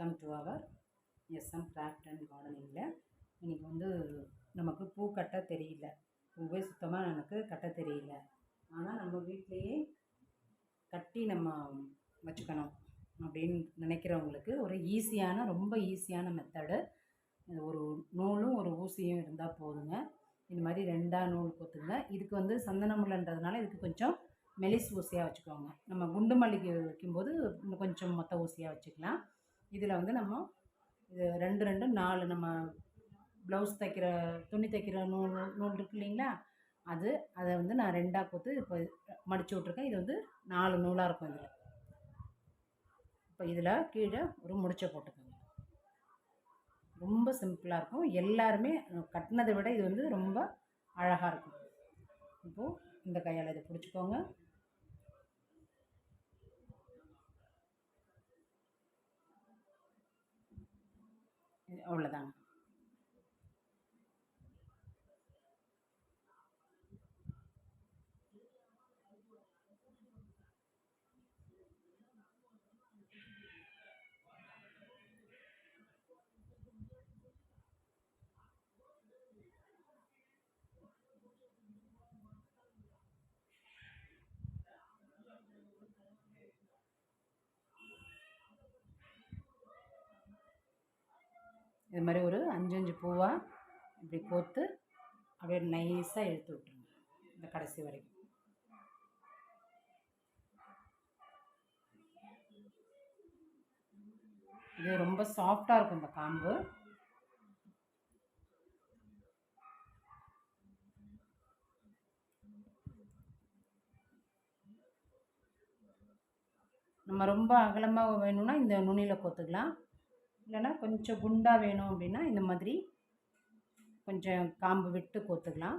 Welcome to our SM craft and கார்டனிங்கில் இன்றைக்கி வந்து நமக்கு பூ கட்ட தெரியல. பூவே சுத்தமாக எனக்கு கட்ட தெரியல. ஆனால் நம்ம வீட்டிலையே கட்டி நம்ம வச்சுக்கணும் அப்படின்னு நினைக்கிறவங்களுக்கு ஒரு ஈஸியான ரொம்ப ஈஸியான மெத்தடு ஒரு நூலும் ஒரு ஊசியும் இருந்தால் போதுங்க. இந்த மாதிரி ரெண்டாக நூல் கொத்துங்க இதுக்கு வந்து சந்தனமுள்ளன்றதுனால இதுக்கு கொஞ்சம் மெலிஸ் ஊசியாக வச்சுக்கோங்க. நம்ம குண்டு மல்லிகை வைக்கும்போது இன்னும் கொஞ்சம் மொத்த ஊசியாக வச்சுக்கலாம். இதில் வந்து நம்ம இது ரெண்டு ரெண்டு நாலு நம்ம ப்ளவுஸ் தைக்கிற துணி தைக்கிற நூல் நூல் இருக்கு இல்லைங்களா? அது அதை வந்து நான் ரெண்டாக கொடுத்து இப்போ மடித்து விட்ருக்கேன் இது வந்து நாலு நூலாக இருக்கும் இதில். இப்போ இதில் கீழே ஒரு முடிச்சை போட்டுக்கோங்க. ரொம்ப சிம்பிளாக இருக்கும். எல்லாருமே கட்டினதை விட இது வந்து ரொம்ப அழகாக இருக்கும். இப்போது இந்த கையால் இதை பிடிச்சிக்கோங்க இது அவ்வளோதாங்க இது மாதிரி ஒரு அஞ்சு அஞ்சு பூவாக இப்படி கோத்து அப்படியே நைஸாக இழுத்து விட்டுருங்க இந்த கடைசி வரைக்கும். இது ரொம்ப சாஃப்டாக இருக்கும் இந்த காம்பு. நம்ம ரொம்ப அகலமாக வேணும்னா இந்த நுனியில் கோத்துக்கலாம். இல்லைன்னா கொஞ்சம் குண்டாக வேணும் அப்படின்னா இந்த மாதிரி கொஞ்சம் காம்பு விட்டு கோத்துக்கலாம்.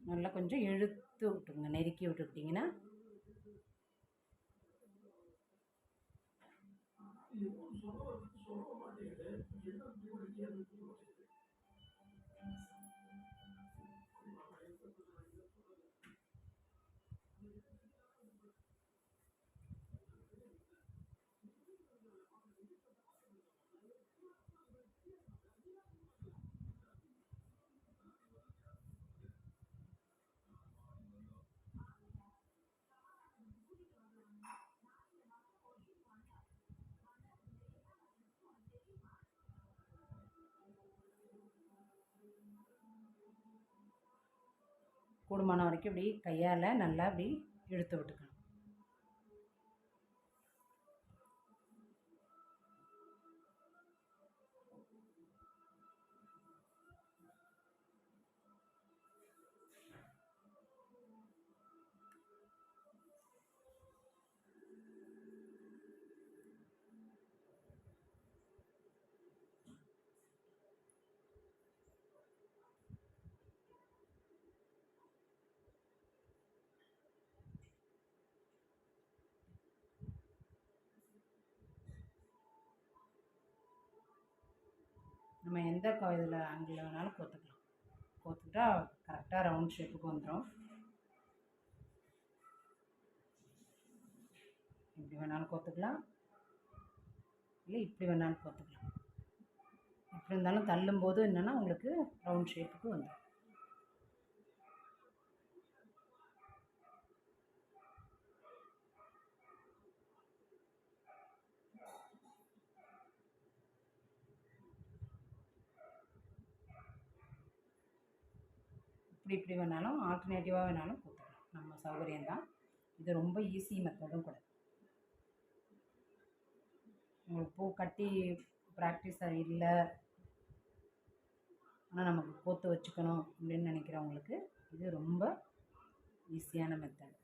நல்லா கொஞ்சம் இழுத்து விட்டுருங்க நெருக்கி விட்டுக்கிட்டிங்கன்னா. கூடுமான வரைக்கும் இப்படி கையால் நல்லா இப்படி இழுத்து விட்டுக்கணும். நம்ம எந்த இதில் ஆங்கிளில் வேணாலும் கோத்துக்கலாம். கோத்துக்கிட்டா கரெக்டாக ரவுண்ட் ஷேப்புக்கு வந்துடும் இப்படி வேணாலும் கோத்துக்கலாம். இல்லை இப்படி வேணாலும் கோத்துக்கலாம். எப்படி இருந்தாலும் தள்ளும்போது என்னென்னா உங்களுக்கு ரவுண்ட் ஷேப்புக்கு வந்துடும் இப்படி இப்படி வேணாலும் ஆல்டர்னேட்டிவாக வேணாலும் கொடுத்துக்கலாம் நம்ம சௌகரியம்தான். இது ரொம்ப ஈஸி மெத்தடும் கூட. உங்களுக்கு பூ கட்டி ப்ராக்டிஸ் இல்லை. ஆனால் நமக்கு கோத்து வச்சுக்கணும் அப்படின்னு நினைக்கிறவங்களுக்கு இது ரொம்ப ஈஸியான மெத்தட்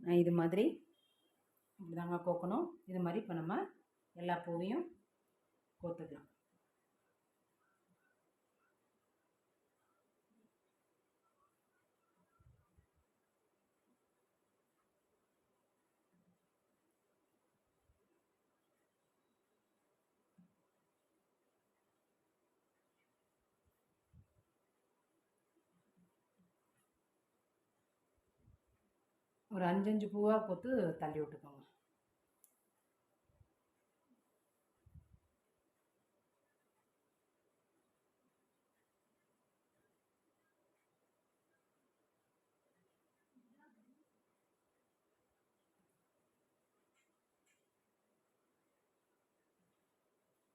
நான் இது மாதிரி இப்படி தாங்க கோக்கணும். இது மாதிரி இப்போ நம்ம எல்லா பூவையும் கோத்துக்கலாம். ஒரு அஞ்சஞ்சு பூவாக கோத்து தள்ளி விட்டுக்கோங்க.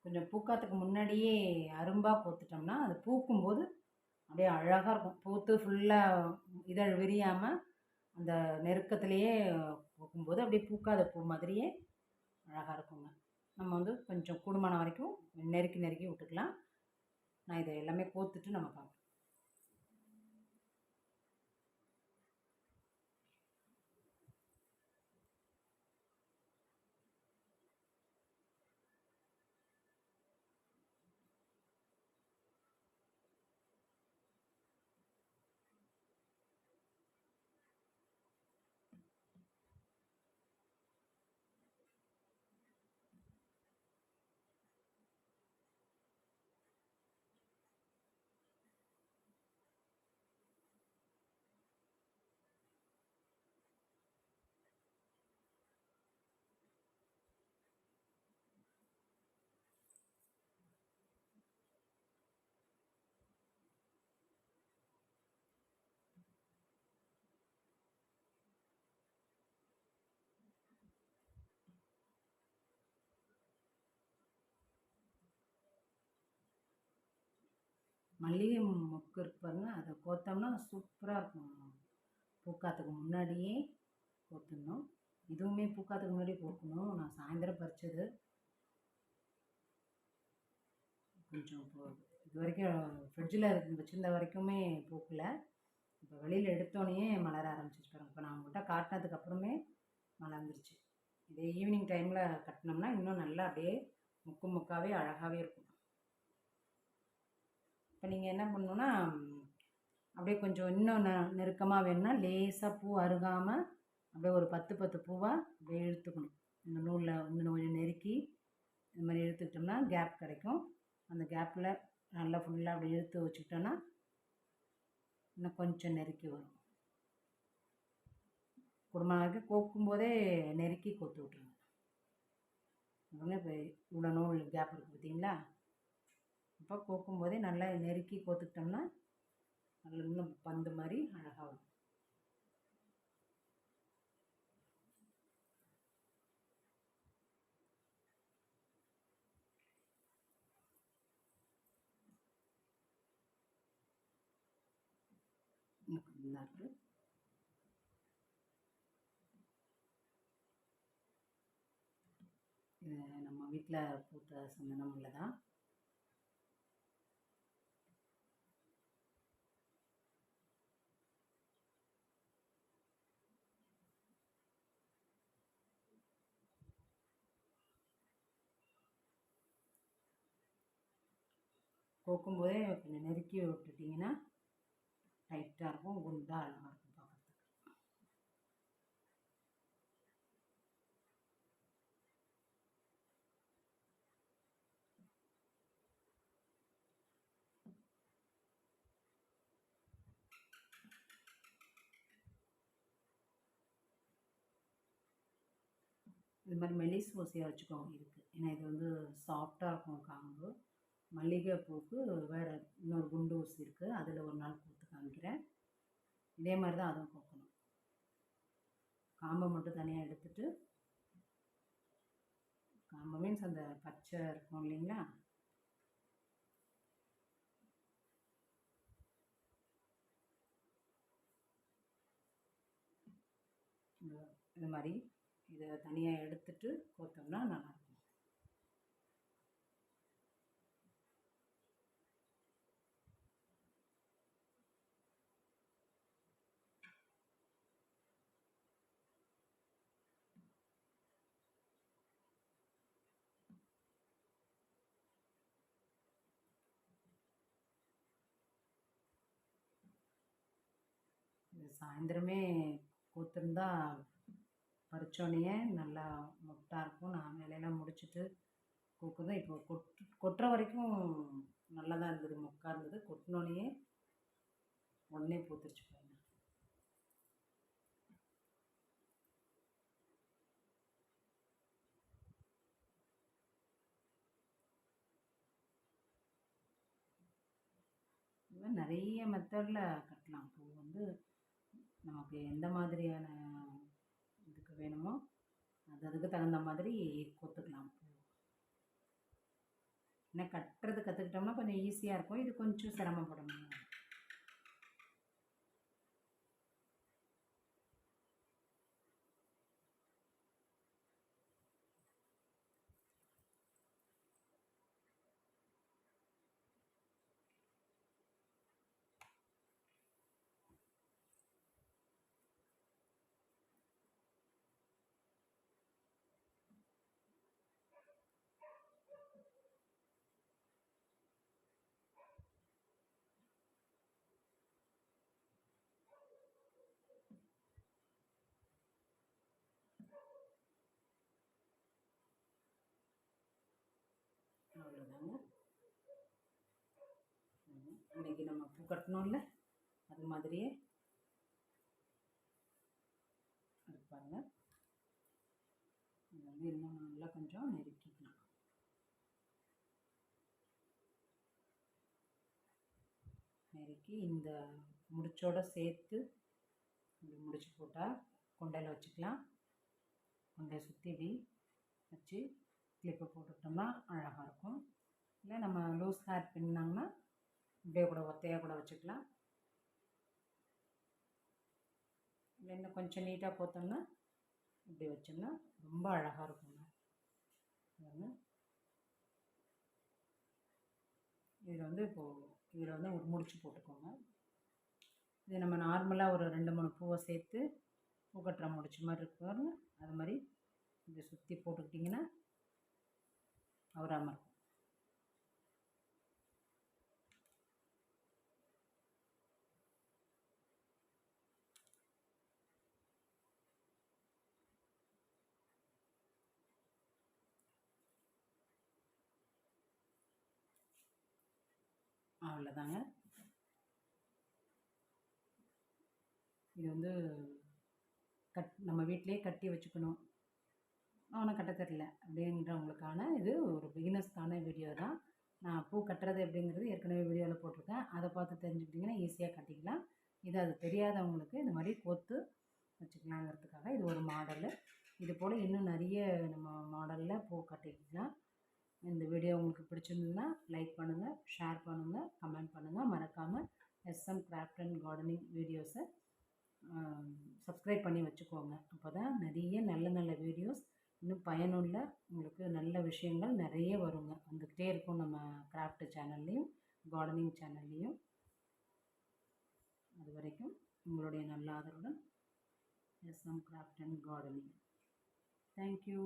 கொஞ்சம் பூக்காத்துக்கு முன்னாடியே அரும்பாக பூத்துட்டோம்னா அது பூக்கும்போது அப்படியே அழகாக இருக்கும். பூத்து ஃபுல்லாக இதழ் விரியாமல் அந்த நெருக்கத்துலேயே பூக்கும்போது அப்படியே பூக்காத பூ மாதிரியே அழகாக இருக்குங்க. நம்ம வந்து கொஞ்சம் கூடுமான வரைக்கும் நெருக்கி நெருக்கி விட்டுக்கலாம். நான் இதை எல்லாமே கோத்துட்டு நம்ம பார்க்கலாம். மல்லிகை மொக்கு இருக்கு அதை கோத்தோம்னா சூப்பராக இருக்கும். பூக்காத்துக்கு முன்னாடியே கோத்துடணும் இதுவுமே பூக்காத்துக்கு முன்னாடியே கோக்கணும். நான் சாயந்தரம் பறித்தது கொஞ்சம் இப்போ இது வரைக்கும் ஃப்ரிட்ஜில் வச்சுருந்த வரைக்குமே பூக்கலை. இப்போ வெளியில் எடுத்தோடனே மலர ஆரம்பிச்சிச்சு பாருங்க. இப்போ நான் உங்கள்கிட்ட காட்டினதுக்கு அப்புறமே மலர்ந்துருச்சு. இதே ஈவினிங் டைமில் கட்டினோம்னா இன்னும் நல்லா அப்படியே முக்கு முக்காவே அழகாகவே இருக்கும். இப்போ நீங்கள் என்ன பண்ணணுன்னா அப்படியே கொஞ்சம் இன்னும் நெ நெருக்கமாக வேணும்னா லேசாக பூ அருகாமல் அப்படியே ஒரு பத்து பத்து பூவாக அப்படியே இழுத்துக்கணும். இந்த நூலில் இன்னும் கொஞ்சம் நெருக்கி இந்த மாதிரி இழுத்துக்கிட்டோம்னா கேப் கிடைக்கும். அந்த கேப்பில் நல்லா ஃபுல்லாக அப்படி இழுத்து வச்சுக்கிட்டோன்னா இன்னும் கொஞ்சம் நெருக்கி வரும். குடும்பங்களுக்கு வரைக்கும் கோக்கும் போதே நெருக்கி கொத்து விட்ருங்க பாருங்க இப்போ இவ்வளோ நூல் கேப் இருக்குது பார்த்தீங்களா? இப்போ கோக்கும் போதே நல்லா நெருக்கி கோத்துக்கிட்டோம்னா நல்லா இன்னும் பந்து மாதிரி அழகாக வரும் இன்னும் இது நம்ம வீட்டில் பூத்த சந்தனம் உள்ளதா கோக்கும்போதே கொஞ்சம் நெருக்கி விட்டுட்டிங்கன்னா டைட்டாக இருக்கும் குண்டாக அழகாக இருக்கும் பார்க்குறதுக்கு. இது மாதிரி மெலிஸ் ஓசையாக வச்சுக்கோங்க இருக்குது ஏன்னா இது வந்து சாஃப்டாக இருக்கும் காம்பு. மல்லிகைப்பூவுக்கு வேறு இன்னொரு குண்டு ஊசி இருக்குது அதில் ஒரு நாள் கொடுத்து காமிக்கிறேன். இதே மாதிரி தான் அதுவும் கோக்கணும். காம்பை மட்டும் தனியாக எடுத்துட்டு காம்பு மீன்ஸ் அந்த பச்சை இருக்கும் இல்லைங்களா? இந்த- இது மாதிரி இதை தனியாக எடுத்துட்டு கோத்தோம்னா நல்லா இது சாயந்தரமே கூத்திருந்தா பறிச்சோடனே நல்லா மொட்டாக இருக்கும். நான் வேலையெல்லாம் முடிச்சுட்டு பூக்குதான் இப்போ கொட் கொட்டுற வரைக்கும் நல்லா தான் இருந்தது. மொக்காக இருந்தது. கொட்டினோடனே உடனே பூத்துருச்சு பாருங்க. நிறைய மெத்தடில் கட்டலாம். பூ வந்து நமக்கு எந்த மாதிரியான இதுக்கு வேணுமோ அது அதுக்கு தகுந்த மாதிரி கொத்துக்கலாம். பூ என்ன கட்டுறது கற்றுக்கிட்டோம்னா கொஞ்சம் ஈஸியாக இருக்கும். இது கொஞ்சம் சிரமப்படணும் அவ்வளோதாங்க இன்னைக்கு நம்ம பூ கட்டணும்ல? அது மாதிரியே. இருப்பாங்க இது வந்து இன்னும் நல்லா கொஞ்சம் நெருக்கிக்கலாம். நெருக்கி இந்த முடிச்சோட சேர்த்து இப்படி முடிச்சு போட்டால் கொண்டையில் வச்சுக்கலாம். கொண்டையை சுற்றி இப்படி வச்சு கிளிப்பை போட்டுக்கிட்டோம்னா அழகாக இருக்கும். இல்லை நம்ம லூஸ் ஹேர் பின்னாங்கன்னா இப்படியே கூட ஒத்தையாக கூட வச்சுக்கலாம். இல்லை இன்னும் கொஞ்சம் நீட்டாக போத்தோம்னா இப்படி வச்சோம்னா ரொம்ப அழகாக இருக்குங்க. இதில் வந்து இப்போது இதில் வந்து ஒரு முடிச்சு போட்டுக்கோங்க. இது நம்ம நார்மலாக ஒரு ரெண்டு மூணு பூவை சேர்த்து பூ கட்டுற முடிச்ச மாதிரி இருக்கு அது மாதிரி இதை சுற்றி போட்டுக்கிட்டிங்கன்னா அவராமல் இருக்கும் அவ்வளோதாங்க இது வந்து கட் நம்ம வீட்டிலே கட்டி வச்சுக்கணும். ஆனால் கட்ட தெரில அப்படின்றவங்களுக்கான இது ஒரு பிகினஸ்க்கான வீடியோ தான். நான் பூ கட்டுறது அப்படிங்கிறது ஏற்கனவே வீடியோவில் போட்டிருக்கேன். அதை பார்த்து தெரிஞ்சுக்கிட்டிங்கன்னா ஈஸியாக கட்டிக்கலாம். இது அது தெரியாதவங்களுக்கு இந்த மாதிரி கோத்து வச்சுக்கலாங்கிறதுக்காக இது ஒரு மாடலு. இது போல் இன்னும் நிறைய நம்ம மாடலில் பூ கட்டிக்கலாம். இந்த வீடியோ உங்களுக்கு பிடிச்சிருந்ததுன்னா லைக் பண்ணுங்கள் ஷேர் பண்ணுங்கள் கமெண்ட் பண்ணுங்கள் மறக்காமல் எஸ்எம் கிராஃப்ட் அண்ட் கார்டனிங் வீடியோஸை சப்ஸ்கிரைப் பண்ணி வச்சுக்கோங்க. அப்போ தான் நிறைய நல்ல நல்ல வீடியோஸ் இன்னும் பயனுள்ள உங்களுக்கு நல்ல விஷயங்கள் நிறைய வருங்க. வந்துக்கிட்டே இருக்கும் நம்ம கிராஃப்ட் சேனல்லையும் கார்டனிங் சேனல்லையும் அது வரைக்கும் உங்களுடைய நல்ல ஆதரவுடன் SM craft and gardening thank you